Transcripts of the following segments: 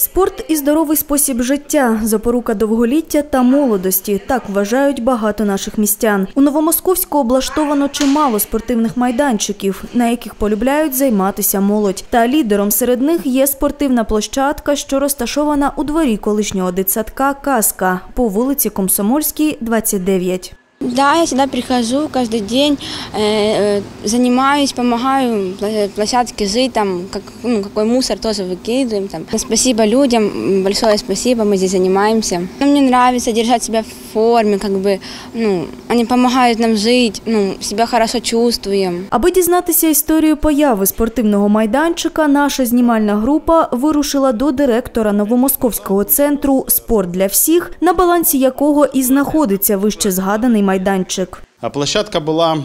Спорт і здоровий спосіб життя, запорука довголіття та молодості. Так вважають багато наших містян. У Новомосковську облаштовано чимало спортивних майданчиків, на яких полюбляють займатися молодь. Та лідером серед них є спортивна площадка, що розташована у дворі колишнього дитсадка Казка по вулиці Комсомольській, 29. Да, я сюда прихожу каждый день, э, э, занимаюсь, помогаю пла- площадке жить, там, как, ну, какой мусор тоже выкидываем. Там. Спасибо людям, м, большое спасибо, мы здесь занимаемся. Ну, мне нравится держать себя в форме, как бы, ну, они помогают нам жить, ну, себя хорошо чувствуем. Аби дізнатися історію появи спортивного майданчика, наша знімальна група вирушила до директора Новомосковського центру Спорт для всіх, на балансі якого і знаходиться вище згаданий майданчик. А Площадка была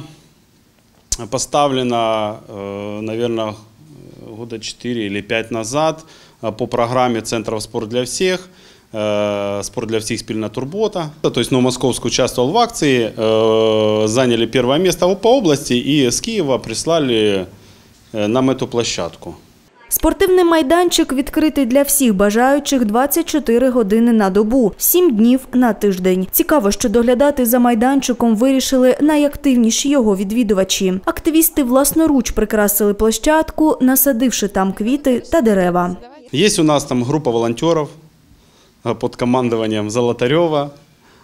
поставлена, наверное, года 4 или 5 назад э, по программе Центров «Спорт для всех». э, «Спорт для всех» спільна турбота. То есть Новомосковск участвовал в акции, э, заняли первое место по области и с Киева прислали э, нам эту площадку. Спортивний майданчик відкритий для всіх бажаючих 24 години на добу, 7 днів на тиждень. Цікаво, що доглядати за майданчиком вирішили найактивніші його відвідувачі. Активісти власноруч прикрасили площадку, насадивши там квіти та дерева. Есть у нас там группа волонтеров э, под командованием Золотарева.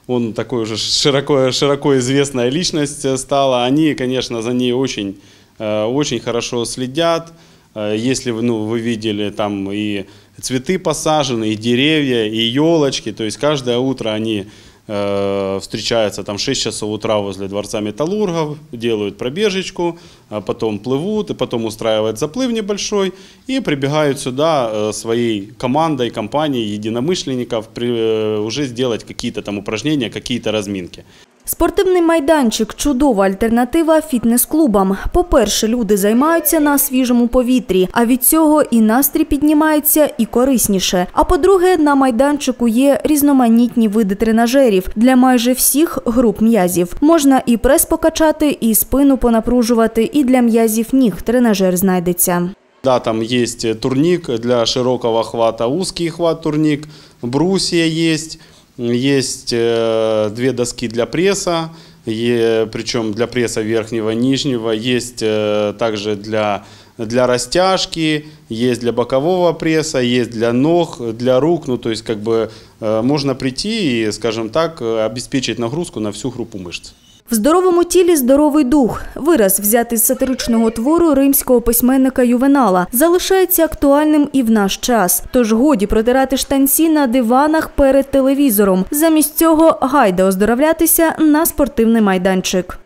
Он такой уже широко, широко известная личность э, стала. Они, конечно, за ней очень, э, очень хорошо следят. Э, Если вы, ну, вы видели, там и цветы посажены, и деревья, и елочки. То есть каждое утро они э, встречаются там в 6 часов утра возле Дворца Металлургов, делают пробежечку, а потом плывут, и потом устраивают заплыв небольшой, и прибегают сюда э, своей командой, компанией единомышленников при- э, уже сделать какие-то там упражнения, какие-то разминки. Спортивний майданчик чудова альтернатива фітнес-клубам. По-перше, люди займаються на свіжому повітрі, а від цього і настрій піднімається, і корисніше. А по-друге, на майданчику є різноманітні види тренажерів для майже всіх груп м'язів. Можна і прес покачати, і спину понапружувати, і для м'язів ніг тренажер знайдеться. Да, там э, турник для широкого хвата, узкий хват турник, брусья есть, есть э, две доски для пресса, е- причем для пресса верхнего и нижнего, есть э, также для, для растяжки, есть для бокового пресса, есть для ног, для рук, ну то есть как бы э, можно прийти и, скажем так, э, обеспечить нагрузку на всю группу мышц. В здоровому тілі здоровий дух. Вираз, взятий з сатиричного твору римського письменника Ювенала, залишається актуальним і в наш час. Тож годі протирати штанці на диванах перед телевізором. Замість цього гайда оздоровлятися на спортивний майданчик.